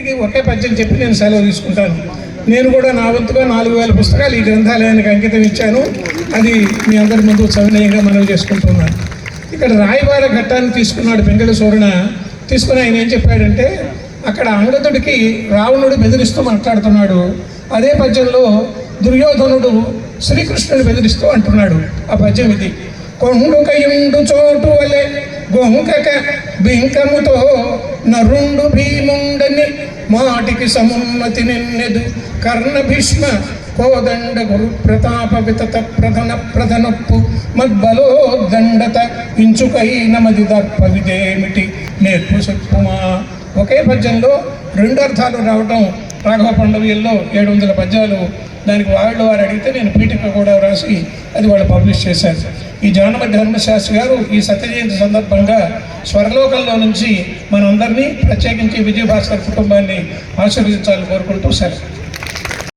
ఇప్పటికీ ఒకే పద్యం చెప్పి నేను సెలవు తీసుకుంటాను. నేను కూడా నా వంతుగా నాలుగు వేల పుస్తకాలు ఈ గ్రంథాలయానికి అంకితం ఇచ్చాను. అది మీ అందరి ముందు సవినయంగా మనవి చేసుకుంటున్నాను. ఇక్కడ రాయబార ఘట్టాన్ని తీసుకున్నాడు పెంగళ సూరణ తీసుకుని ఆయన ఏం చెప్పాడంటే అక్కడ అంగదుడికి రావణుడు బెదిరిస్తూ మాట్లాడుతున్నాడు. అదే పద్యంలో దుర్యోధనుడు శ్రీకృష్ణుని బెదిరిస్తూ అంటున్నాడు. ఆ పద్యం ఇది. కొండుకయుండు చోటు వలె గొంకక బింకముతో నరుండు భీముండని మాటికి సమున్నతి నిన్నెదు కర్ణ భీష్మ కోదండ గురు ప్రతాప వితత ప్రధన ప్రధనప్పు మద్బలోదండత ఇంచుకైన మది దర్ప విదేమిటి నేర్పు చెప్పుమా ఒకే పద్యంలో రెండు అర్థాలు రావటం రాఘవ పండవీల్లో ఏడు వందల పద్యాలు దానికి వాళ్ళు వారు అడిగితే నేను పీఠిక కూడా రాసి అది వాళ్ళు పబ్లిష్ చేశారు. ఈ జానమ ధర్మశాస్త్రి గారు ఈ సత్యజయంతి సందర్భంగా స్వర్లోకంలో నుంచి మనందరినీ ప్రత్యేకించి విజయభాస్కర్ కుటుంబాన్ని ఆశీర్వదించాలని కోరుకుంటూ సరే